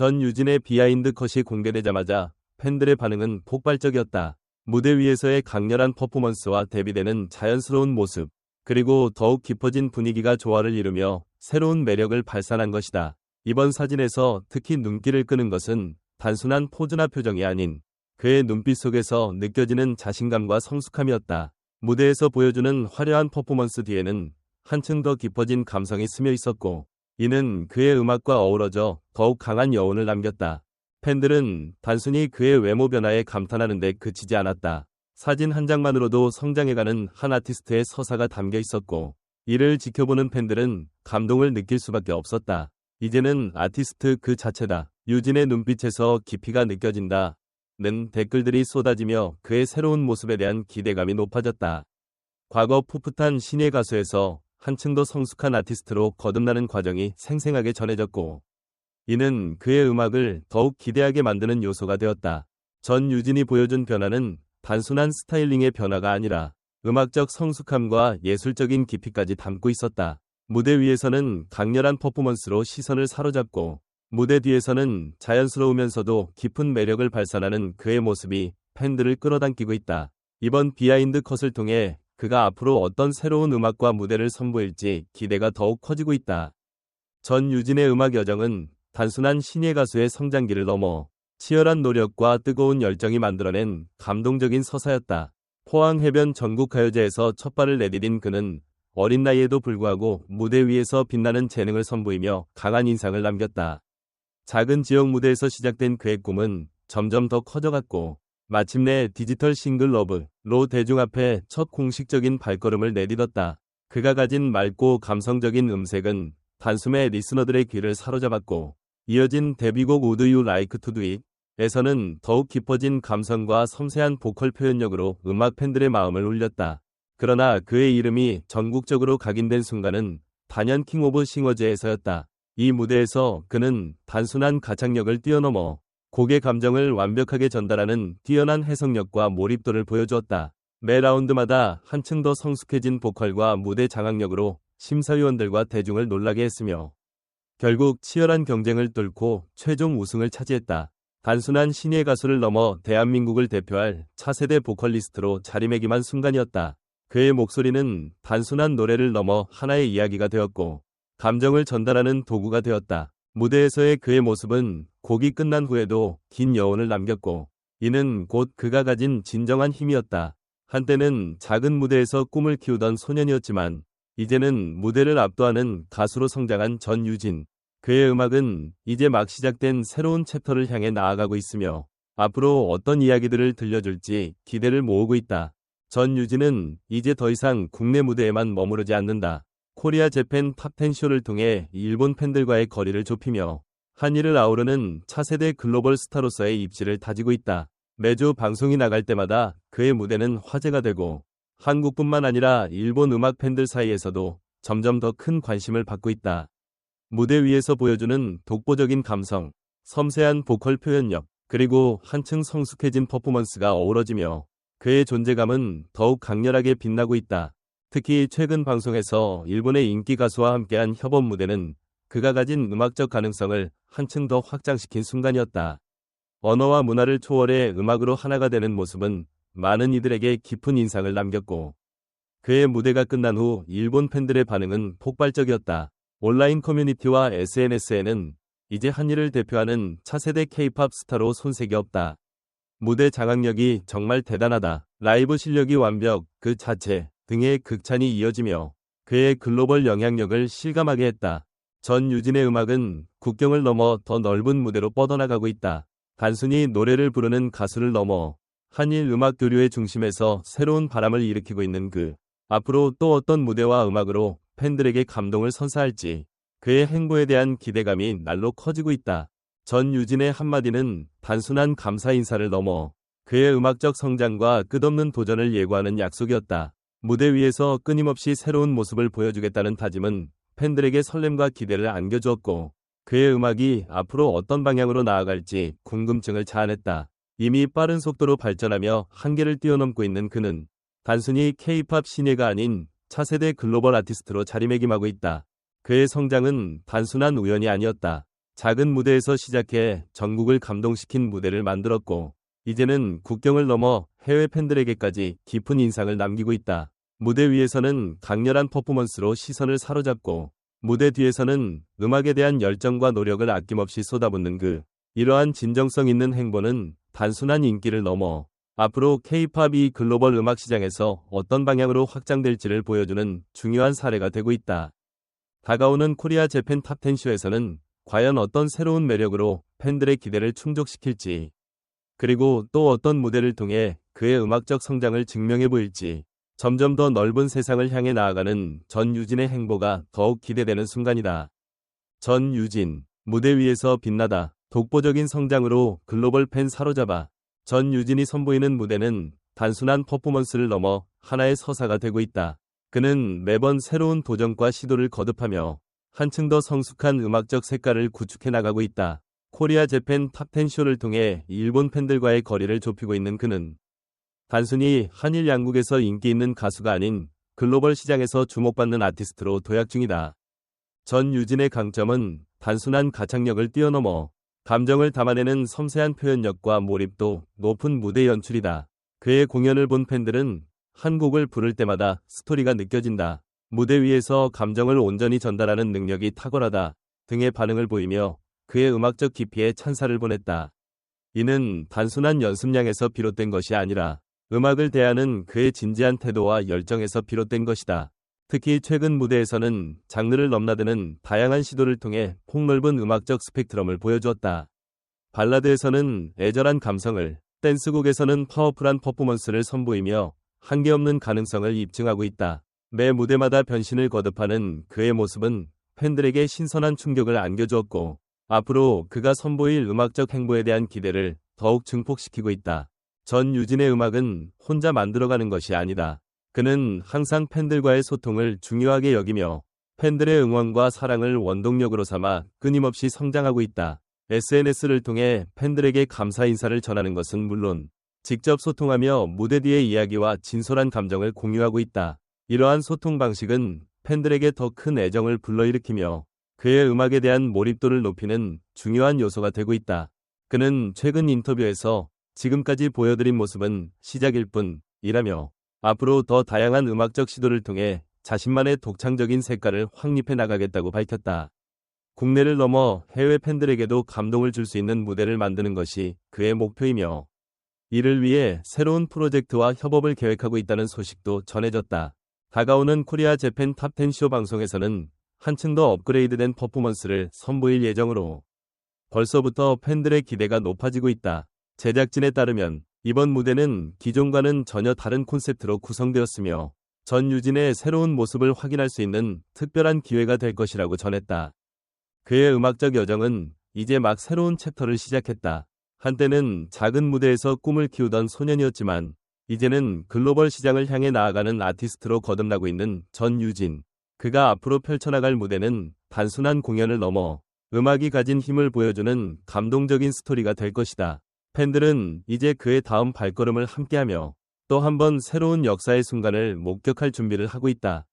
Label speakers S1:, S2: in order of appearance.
S1: 전 유진의 비하인드 컷이 공개되자마자 팬들의 반응은 폭발적이었다. 무대 위에서의 강렬한 퍼포먼스와 대비되는 자연스러운 모습, 그리고 더욱 깊어진 분위기가 조화를 이루며 새로운 매력을 발산한 것이다. 이번 사진에서 특히 눈길을 끄는 것은 단순한 포즈나 표정이 아닌 그의 눈빛 속에서 느껴지는 자신감과 성숙함이었다. 무대에서 보여주는 화려한 퍼포먼스 뒤에는 한층 더 깊어진 감성이 스며 있었고, 이는 그의 음악과 어우러져 더욱 강한 여운을 남겼다. 팬들은 단순히 그의 외모 변화에 감탄하는데 그치지 않았다. 사진 한 장만으로도 성장해가는 한 아티스트의 서사가 담겨 있었고, 이를 지켜보는 팬들은 감동을 느낄 수밖에 없었다. 이제는 아티스트 그 자체다. 유진의 눈빛에서 깊이가 느껴진다. 는 댓글들이 쏟아지며 그의 새로운 모습에 대한 기대감이 높아졌다. 과거 풋풋한 신예 가수에서 한층 더 성숙한 아티스트로 거듭나는 과정이 생생하게 전해졌고, 이는 그의 음악을 더욱 기대하게 만드는 요소가 되었다. 전 유진이 보여준 변화는 단순한 스타일링의 변화가 아니라 음악적 성숙함과 예술적인 깊이까지 담고 있었다. 무대 위에서는 강렬한 퍼포먼스로 시선을 사로잡고 무대 뒤에서는 자연스러우면서도 깊은 매력을 발산하는 그의 모습이 팬들을 끌어당기고 있다. 이번 비하인드 컷을 통해 그가 앞으로 어떤 새로운 음악과 무대를 선보일지 기대가 더욱 커지고 있다. 전 유진의 음악 여정은 단순한 신예 가수의 성장기를 넘어 치열한 노력과 뜨거운 열정이 만들어낸 감동적인 서사였다. 포항 해변 전국가요제에서 첫 발을 내디딘 그는 어린 나이에도 불구하고 무대 위에서 빛나는 재능을 선보이며 강한 인상을 남겼다. 작은 지역 무대에서 시작된 그의 꿈은 점점 더 커져갔고 마침내 디지털 싱글 러브로 대중 앞에 첫 공식적인 발걸음을 내딛었다. 그가 가진 맑고 감성적인 음색은 단숨에 리스너들의 귀를 사로잡았고 이어진 데뷔곡 Would You Like to Do It 에서는 더욱 깊어진 감성과 섬세한 보컬 표현력으로 음악 팬들의 마음을 울렸다. 그러나 그의 이름이 전국적으로 각인된 순간은 단연 킹 오브 싱어제에서였다. 이 무대에서 그는 단순한 가창력을 뛰어넘어 곡의 감정을 완벽하게 전달하는 뛰어난 해석력과 몰입도를 보여주었다. 매 라운드마다 한층 더 성숙해진 보컬과 무대 장악력으로 심사위원들과 대중을 놀라게 했으며 결국 치열한 경쟁을 뚫고 최종 우승을 차지했다. 단순한 신예 가수를 넘어 대한민국을 대표할 차세대 보컬리스트로 자리매김한 순간이었다. 그의 목소리는 단순한 노래를 넘어 하나의 이야기가 되었고 감정을 전달하는 도구가 되었다. 무대에서의 그의 모습은 곡이 끝난 후에도 긴 여운을 남겼고 이는 곧 그가 가진 진정한 힘이었다. 한때는 작은 무대에서 꿈을 키우던 소년이었지만 이제는 무대를 압도하는 가수로 성장한 전유진. 그의 음악은 이제 막 시작된 새로운 챕터를 향해 나아가고 있으며 앞으로 어떤 이야기들을 들려줄지 기대를 모으고 있다. 전유진은 이제 더 이상 국내 무대에만 머무르지 않는다. 코리아 재팬 탑10쇼를 통해 일본 팬들과의 거리를 좁히며 한일을 아우르는 차세대 글로벌 스타로서의 입지를 다지고 있다. 매주 방송이 나갈 때마다 그의 무대는 화제가 되고 한국뿐만 아니라 일본 음악 팬들 사이에서도 점점 더 큰 관심을 받고 있다. 무대 위에서 보여주는 독보적인 감성, 섬세한 보컬 표현력, 그리고 한층 성숙해진 퍼포먼스가 어우러지며 그의 존재감은 더욱 강렬하게 빛나고 있다. 특히 최근 방송에서 일본의 인기 가수와 함께한 협업 무대는 그가 가진 음악적 가능성을 한층 더 확장시킨 순간이었다. 언어와 문화를 초월해 음악으로 하나가 되는 모습은 많은 이들에게 깊은 인상을 남겼고 그의 무대가 끝난 후 일본 팬들의 반응은 폭발적이었다. 온라인 커뮤니티와 SNS에는 이제 한일을 대표하는 차세대 K-팝 스타로 손색이 없다. 무대 장악력이 정말 대단하다. 라이브 실력이 완벽 그 자체 등의 극찬이 이어지며 그의 글로벌 영향력을 실감하게 했다. 전 유진의 음악은 국경을 넘어 더 넓은 무대로 뻗어나가고 있다. 단순히 노래를 부르는 가수를 넘어 한일 음악 교류의 중심에서 새로운 바람을 일으키고 있는 그 앞으로 또 어떤 무대와 음악으로 팬들에게 감동을 선사할지 그의 행보에 대한 기대감이 날로 커지고 있다. 전 유진의 한마디는 단순한 감사 인사를 넘어 그의 음악적 성장과 끝없는 도전을 예고하는 약속이었다. 무대 위에서 끊임없이 새로운 모습을 보여주겠다는 다짐은 팬들에게 설렘과 기대를 안겨주었고 그의 음악이 앞으로 어떤 방향으로 나아갈지 궁금증을 자아냈다. 이미 빠른 속도로 발전하며 한계를 뛰어넘고 있는 그는 단순히 K-팝 신예가 아닌 차세대 글로벌 아티스트로 자리매김하고 있다. 그의 성장은 단순한 우연이 아니었다. 작은 무대에서 시작해 전국을 감동시킨 무대를 만들었고, 이제는 국경을 넘어 해외 팬들에게까지 깊은 인상을 남기고 있다. 무대 위에서는 강렬한 퍼포먼스로 시선을 사로잡고, 무대 뒤에서는 음악에 대한 열정과 노력을 아낌없이 쏟아붓는 그, 이러한 진정성 있는 행보는 단순한 인기를 넘어 앞으로 K-팝이 글로벌 음악 시장에서 어떤 방향으로 확장될지를 보여주는 중요한 사례가 되고 있다. 다가오는 코리아 재팬 탑10쇼에서는 과연 어떤 새로운 매력으로 팬들의 기대를 충족시킬지, 그리고 또 어떤 무대를 통해 그의 음악적 성장을 증명해 보일지, 점점 더 넓은 세상을 향해 나아가는 전유진의 행보가 더욱 기대되는 순간이다. 전유진, 무대 위에서 빛나다, 독보적인 성장으로 글로벌 팬 사로잡아, 전유진이 선보이는 무대는 단순한 퍼포먼스를 넘어 하나의 서사가 되고 있다. 그는 매번 새로운 도전과 시도를 거듭하며 한층 더 성숙한 음악적 색깔을 구축해 나가고 있다. 코리아 재팬 탑10 쇼를 통해 일본 팬들과의 거리를 좁히고 있는 그는 단순히 한일 양국에서 인기 있는 가수가 아닌 글로벌 시장에서 주목받는 아티스트로 도약 중이다. 전 유진의 강점은 단순한 가창력을 뛰어넘어 감정을 담아내는 섬세한 표현력과 몰입도 높은 무대 연출이다. 그의 공연을 본 팬들은 한 곡을 부를 때마다 스토리가 느껴진다. 무대 위에서 감정을 온전히 전달하는 능력이 탁월하다 등의 반응을 보이며 그의 음악적 깊이에 찬사를 보냈다. 이는 단순한 연습량에서 비롯된 것이 아니라 음악을 대하는 그의 진지한 태도와 열정에서 비롯된 것이다. 특히 최근 무대에서는 장르를 넘나드는 다양한 시도를 통해 폭넓은 음악적 스펙트럼을 보여주었다. 발라드에서는 애절한 감성을, 댄스곡에서는 파워풀한 퍼포먼스를 선보이며 한계없는 가능성을 입증하고 있다. 매 무대마다 변신을 거듭하는 그의 모습은 팬들에게 신선한 충격을 안겨주었고, 앞으로 그가 선보일 음악적 행보에 대한 기대를 더욱 증폭시키고 있다. 전 유진의 음악은 혼자 만들어가는 것이 아니다. 그는 항상 팬들과의 소통을 중요하게 여기며 팬들의 응원과 사랑을 원동력으로 삼아 끊임없이 성장하고 있다. SNS를 통해 팬들에게 감사 인사를 전하는 것은 물론 직접 소통하며 무대 뒤의 이야기와 진솔한 감정을 공유하고 있다. 이러한 소통 방식은 팬들에게 더 큰 애정을 불러일으키며 그의 음악에 대한 몰입도를 높이는 중요한 요소가 되고 있다. 그는 최근 인터뷰에서 지금까지 보여드린 모습은 시작일 뿐이라며 앞으로 더 다양한 음악적 시도를 통해 자신만의 독창적인 색깔을 확립해 나가겠다고 밝혔다. 국내를 넘어 해외 팬들에게도 감동을 줄 수 있는 무대를 만드는 것이 그의 목표이며 이를 위해 새로운 프로젝트와 협업을 계획하고 있다는 소식도 전해졌다. 다가오는 코리아 재팬 탑10 쇼 방송에서는 한층 더 업그레이드된 퍼포먼스를 선보일 예정으로 벌써부터 팬들의 기대가 높아지고 있다. 제작진에 따르면 이번 무대는 기존과는 전혀 다른 콘셉트로 구성되었으며 전유진의 새로운 모습을 확인할 수 있는 특별한 기회가 될 것이라고 전했다. 그의 음악적 여정은 이제 막 새로운 챕터를 시작했다. 한때는 작은 무대에서 꿈을 키우던 소년이었지만 이제는 글로벌 시장을 향해 나아가는 아티스트로 거듭나고 있는 전유진. 그가 앞으로 펼쳐나갈 무대는 단순한 공연을 넘어 음악이 가진 힘을 보여주는 감동적인 스토리가 될 것이다. 팬들은 이제 그의 다음 발걸음을 함께하며 또 한 번 새로운 역사의 순간을 목격할 준비를 하고 있다.